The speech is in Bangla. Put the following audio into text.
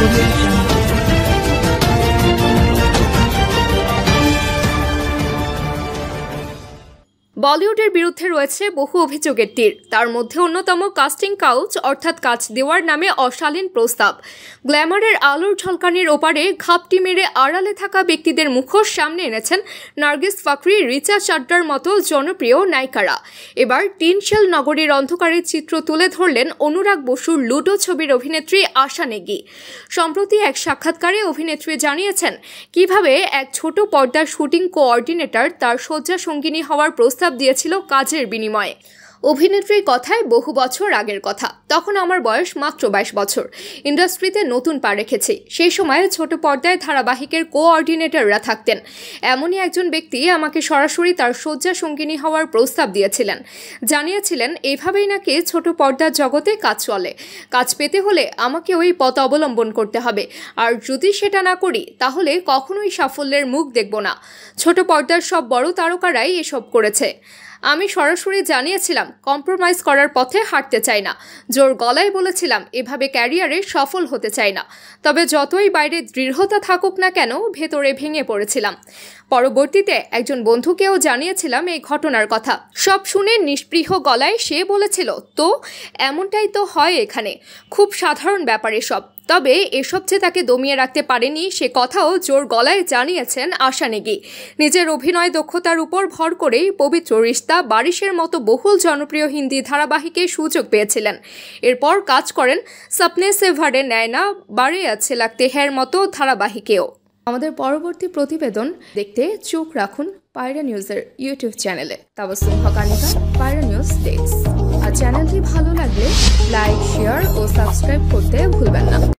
Revolution. বলিউডের বিরুদ্ধে রয়েছে বহু অভিযোগের তীর। তার মধ্যে অন্যতম কাস্টিং কাউচ, অর্থাৎ কাজ দেওয়ার নামে অশালীন প্রস্তাব। গ্ল্যামারের আলোর ঝলকানির ওপারে ঘাপটি মেরে আড়ালে থাকা ব্যক্তিদের মুখোশ সামনে এনেছেন নার্গিস ফাকরি, রিচা চাড্ডার মতো জনপ্রিয় নায়িকারা। এবার টিনশেল নগরীর অন্ধকারের চিত্র তুলে ধরলেন অনুরাগ বসুর লুডো ছবির অভিনেত্রী আশা নেগি। সম্প্রতি এক সাক্ষাৎকারে অভিনেত্রী জানিয়েছেন, কীভাবে এক ছোট পর্দার শুটিং কোঅর্ডিনেটর তার শয্যা সঙ্গিনী হওয়ার প্রস্তাব দিয়েছিল কাজের বিনিময়ে। অভিনেত্রীর কথায় বহু বছর আগের কথা। তখন আমার বয়স মাত্র বাইশ বছর। ইন্ডাস্ট্রিতে নতুন পা রেখেছি। সেই সময় ছোট পর্দায় ধারাবাহিকের কোঅর্ডিনেটররা থাকতেন। এমনই একজন ব্যক্তি আমাকে সরাসরি তার শয্যা সঙ্গিনী হওয়ার প্রস্তাব দিয়েছিলেন। জানিয়েছিলেন, এভাবেই নাকি ছোট পর্দার জগতে কাজ চলে। কাজ পেতে হলে আমাকে ওই পথ অবলম্বন করতে হবে। আর যদি সেটা না করি, তাহলে কখনোই সাফল্যের মুখ দেখব না। ছোট পর্দার সব বড় তারকারাই এসব করেছে। আমি সরাসরি জানিয়েছিলাম, কম্প্রোমাইজ করার পথে হাঁটতে চাই না। জোর গলায় বলেছিলাম, এভাবে ক্যারিয়ারে সফল হতে চাই না। তবে যতই বাইরে দৃঢ়তা থাকুক না কেন, ভেতরে ভেঙে পড়েছিলাম। পরবর্তীতে একজন বন্ধুকেও জানিয়েছিলাম এই ঘটনার কথা। সব শুনে নিষ্পৃহ গলায় সে বলেছিল, তো, এমনটাই তো হয় এখানে। খুব সাধারণ ব্যাপারে এসব। তবে এসব যে তাকে দমিয়ে রাখতে পারেনি, সে কথাও জোর গলায় জানিয়েছেন আশা নেগি নিজের অভিনয় দক্ষতার উপর ভর করেই পবিত্র রিস্তা বারিশের মতো বহুল জনপ্রিয় হিন্দি ধারাবাহিকে সুযোগ পেয়েছিলেন। এরপর কাজ করেন সপনে সেভারে নেয়না বাড়ে আছে লাগতে হ্যার মতো ধারাবাহিকেও। আমাদের পরবর্তী প্রতিবেদন দেখতে চোখ রাখুন পায়রা নিউজের ইউটিউব চ্যানেলে। তাবসুম হকানিকা পায়রা নিউজ ডেস্ক। আর চ্যানেলটি ভালো লাগলে লাইক, শেয়ার ও সাবস্ক্রাইব করতে ভুলবেন না।